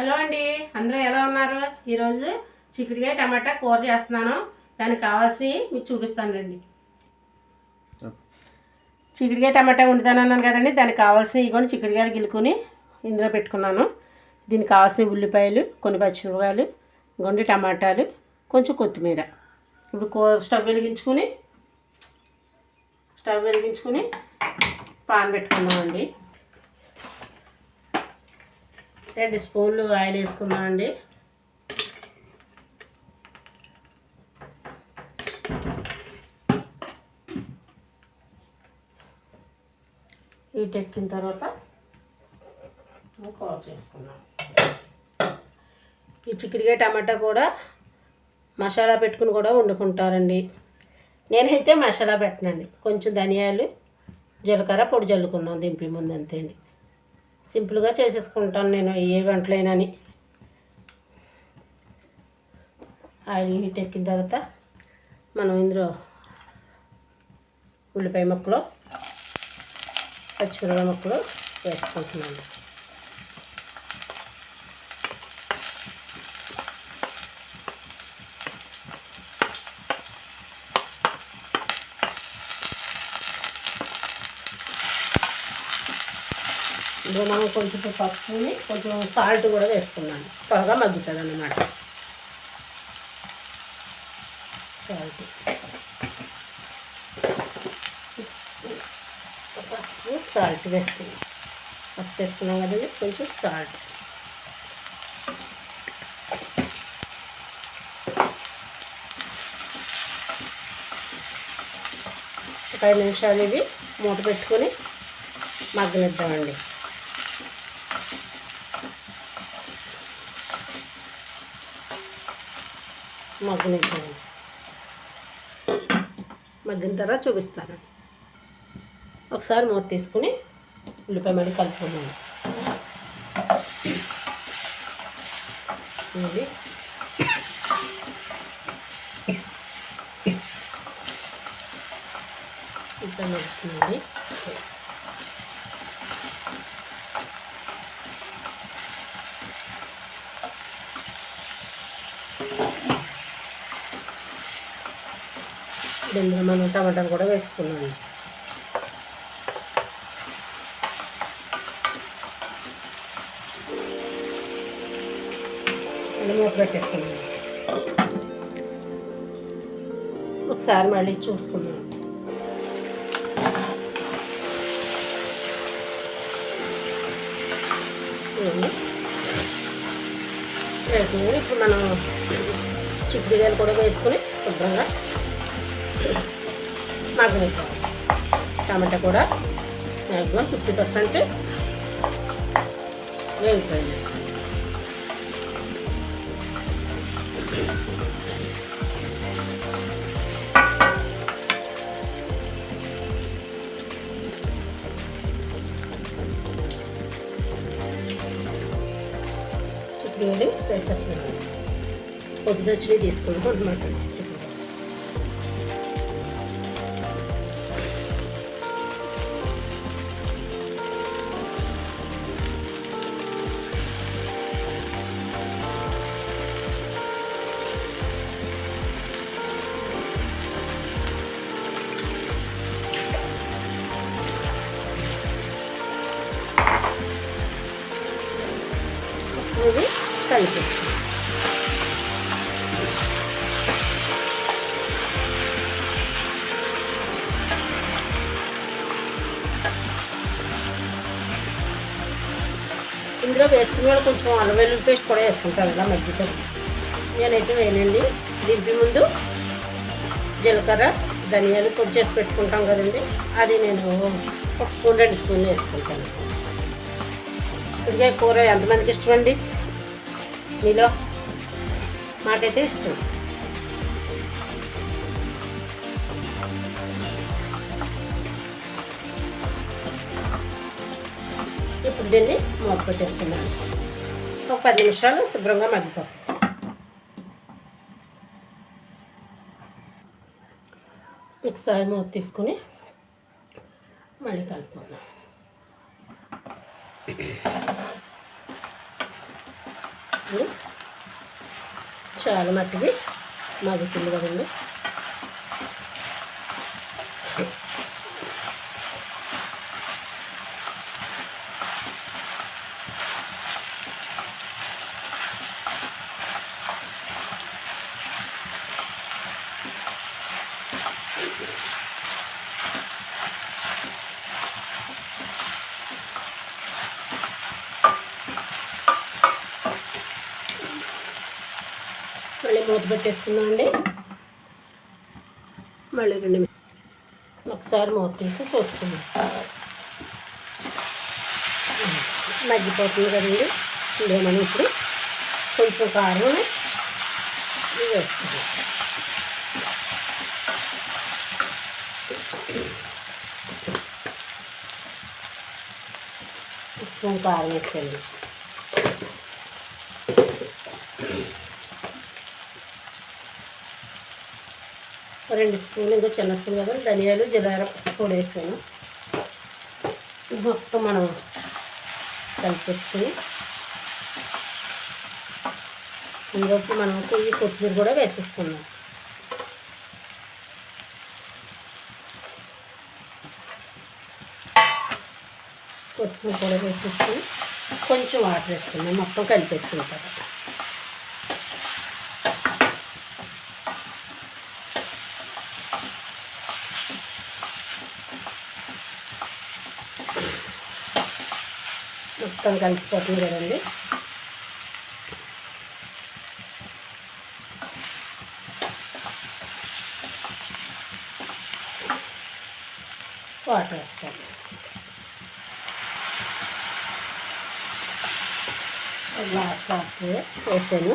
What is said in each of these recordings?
Hello అండి అందరూ ఎలా ఉన్నారు? ఈరోజు చిక్కుడుకాయ టమాటా కూర చేస్తున్నాను. దానికి కావాల్సి మీకు చూపిస్తాను రండి. చిక్కుడుకాయ టమాటా వండుతానన్నాను కదండి దానికి కావాల్సిన ఇగోండి చిక్కుడుకాయలు గిలుకుని ఇందులో పెట్టుకున్నాను. దీనికి కావాల్సిన ఉల్లిపాయలు కొన్ని పచ్చిమిరపకాయలు గొండి టమాటాలు కొంచెం కొత్తిమీర. ఇప్పుడు కూ స్టవ్ వెలిగించుకుని స్టవ్ వెలిగించుకుని పాన్ పెట్టుకుందామండి. రెండు స్పూన్లు ఆయిల్ వేసుకుందామండి హీట్ ఎక్కిన తర్వాత కూర చేసుకున్నాం ఈ చిక్కడికాయ టమాటా కూడా మసాలా పెట్టుకుని కూడా వండుకుంటారండి. నేనైతే మసాలా పెట్టనండి. కొంచెం ధనియాలు జీలకర్ర పొడి చల్లుకున్నాం దింపి ముందు అంతే అండి సింపుల్గా చేసేసుకుంటాను నేను ఏ వంటలైనని. ఆయిల్ హీట్ ఎక్కిన తర్వాత మనం ఇందులో ఉల్లిపాయ ముక్కలు పచ్చిమిరపాయ ముక్కలు వేసుకుంటున్నాను. ఇందులో మనం కొంచెం పప్పుని కొంచెం సాల్ట్ కూడా వేసుకున్నాను. త్వరగా మగ్గుతుంది అన్నమాట సాల్ట్. పసుపు సాల్ట్ వేసుకున్నాం. పసుపు వేసుకున్నాం కదండి కొంచెం సాల్ట్. ఒక ఐదు నిమిషాలు ఇవి మూత పెట్టుకొని మగ్గనిద్దామండి. మగ్గనిద్దామండి మగ్గిన తర్వాత చూపిస్తాను. ఒకసారి మూత తీసుకుని ఉల్లిపాయ మళ్ళీ కలుపుకున్నాను ఇది. ఇంకా మగ్గుతుంది. ఇప్పుడు ఇందులో మనం టమాటాలు కూడా వేసుకున్నాము మళ్ళీ మూత పెట్టేసుకున్నాము ఒకసారి మళ్ళీ చూసుకున్నాం ఇప్పుడు మనం చిక్కుడుకాయలు కూడా వేసుకొని శుభ్రంగా మగ్గనిస్తాం టమాటా కూడా మ్యాక్సిమం ఫిఫ్టీ పర్సెంట్ వేగిపోయింది చిక్కుడుకాయలు వేసేస్తున్నాను పొద్దున వచ్చి తీసుకుంటూ అనమాట ఇందులో వేసుకునే వాళ్ళు కొంచెం అల్లం వెల్లుల్లి పేస్ట్ కూడా వేసుకుంటారు కదా మధ్యతో నేనైతే వేయనండి. దింపి ముందు జీలకర్ర ధనియాలు పొడి చేసి పెట్టుకుంటాం కదండి. అది నేను ఒక స్పూన్ రెండు స్పూన్లు వేసుకుంటాను. ఇప్పటికే కూర ఎంతమందికి ఇష్టం అండి మీలో? మాకైతే ఇష్టం. దీన్ని మూత పెట్టేసుకున్నాను ఒక పది నిమిషాలు శుభ్రంగా మగ్గిపో. ఒకసారి మూత తీసుకుని మళ్ళీ కలుపుకుందాం. చాలా మట్టికి మగ్గుతుంది కదండి మళ్ళీ మూత పెట్టేసుకుందామండి. మళ్ళీ రెండు ఒకసారి మూత తీసి చూసుకుందాం. మగ్గిపోతుంది కదండి. ఇదేమని ఇప్పుడు కొంచెం కారం వేసుకుందాం. స్పూన్ కారం వేసేయండి. రెండు స్పూన్లు ఇంకో చిన్న స్పూన్ కదా ధనియాలు జీలకర్ర పొడి వేసాను. మొత్తం మనం కలిపేసుకుని ఇంకొక మనం కొద్ది కొత్తిమీర కూడా వేసేసుకున్నాం కొత్తిమీర కూడా వేసేసుకుని కొంచెం వాటర్ వేసుకున్నాం మొత్తం కలిపేసుకున్న మొత్తం కలిసిపోతుంది కదండి వాటర్ వేస్తాను గ్లాస్ వాటర్ వేసాను.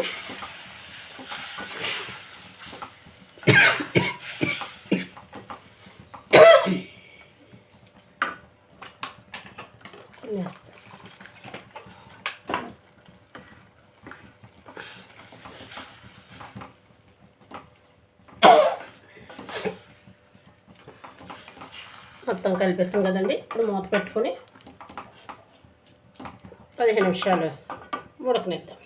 కొన్ని వేస్తాను మొత్తం కలిపేస్తాం కదండి. ఇప్పుడు మూత పెట్టుకొని పదిహేను నిమిషాలు ఉడకనిద్దాం.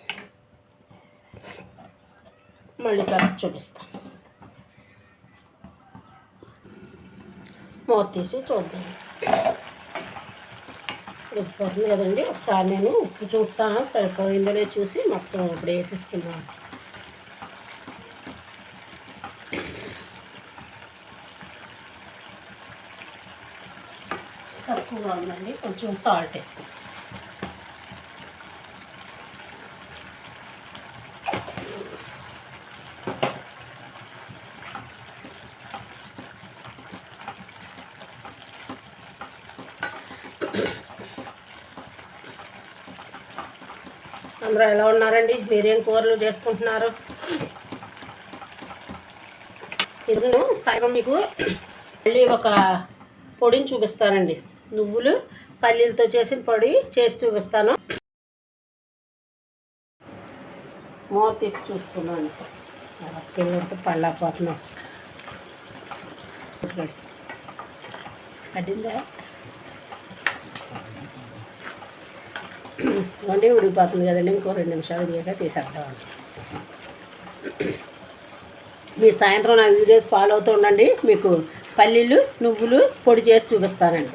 మళ్ళీ తర్వాత చూపిస్తాం. మూత తీసి చూద్దాం. ఉడికిపోతుంది కదండి. ఒకసారి నేను ఉప్పు చూస్తాను. సరిపోయిందో చూసి మొత్తం ఇప్పుడు వేసేసుకున్నాను తక్కువగా ఉందండి. కొంచెం సాల్ట్ వేసుకుంటాం అందరూ ఎలా ఉన్నారండి? మీరేం కూరలు చేసుకుంటున్నారు? ఈరోజు సాయంత్రం మీకు మళ్ళీ ఒక పొడిని చూపిస్తానండి. నువ్వులు పల్లీలతో చేసిన పొడి చేసి చూపిస్తాను మూత తీసి చూసుకున్నాను పిల్లలతో పళ్ళకపోతున్నాం పడిందా? వండి ఉడికిపోతుంది కదండి ఇంకో రెండు నిమిషాలు ఉడిగాక తీసేద్దామండి మీరు సాయంత్రం నా వీడియోస్ ఫాలో అవుతూ ఉండండి. మీకు పల్లీలు నువ్వులు పొడి చేసి చూపిస్తానండి.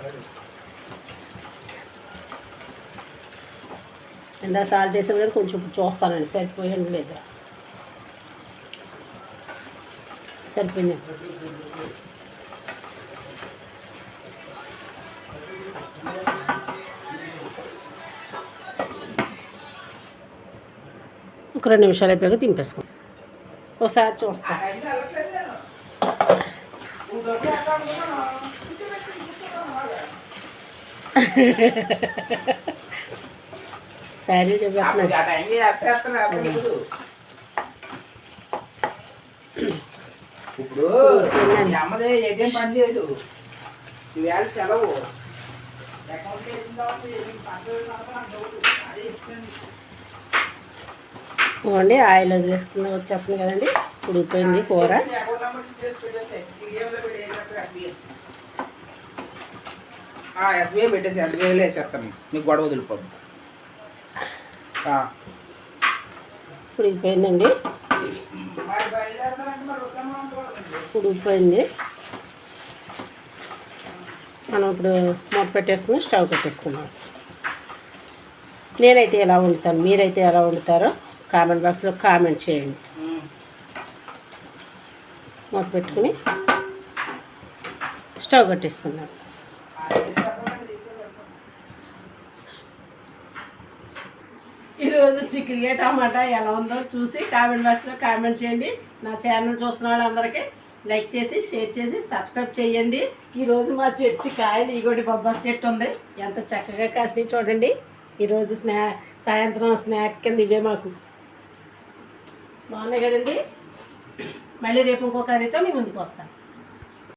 ఇందా సాల్ట్ వేసాను కానీ కొంచెం ఇప్పుడు చూస్తానండి సరిపోయండి లేదా. సరిపోయింది. ఒక రెండు నిమిషాలు అయిపోయాక దింపేసుకోండి ఒకసారి చూస్తా. శారీ ఇప్పుడు అమ్మదే ఏటీఎం పని లేదు. ఈవేళ సెలవు. అకౌంట్ చెప్తాను. ఇవ్వండి ఆయిల్ వదిలేస్తుంది వచ్చేస్తుంది కదండి. ఉడికిపోయింది కూర. ఎస్బీఐ పెట్టేసి ఎస్బీఐలో వేసేస్తాను నీకు గొడవ వదిలిపోద్దు. ఇప్పుడు ఉడికిపోయిందండి ఇప్పుడు మనం ఇప్పుడు మూత పెట్టేసుకుని స్టవ్ పెట్టేసుకున్నాం నేనైతే ఎలా వండుతాను మీరైతే ఎలా వండుతారో కామెంట్ బాక్స్లో కామెంట్ చేయండి. మూత పెట్టుకుని స్టవ్ కట్టేసుకున్నాం ఈరోజు చికెన్ టమాటా ఎలా ఉందో చూసి కామెంట్ బాక్స్లో కామెంట్ చేయండి. నా ఛానల్ చూస్తున్న వాళ్ళందరికీ లైక్ చేసి షేర్ చేసి సబ్స్క్రైబ్ చేయండి. ఈరోజు మా చెట్టు కాయలు ఈగోటి బొబ్బాస్ చెట్టు ఉంది. ఎంత చక్కగా కాసి చూడండి. ఈరోజు స్నా సాయంత్రం స్నాక్ కింద ఇవే మాకు. బాగున్నాయి కదండి? మళ్ళీ రేపు ఇంకో కర్రీతో మీ ముందుకు వస్తాను.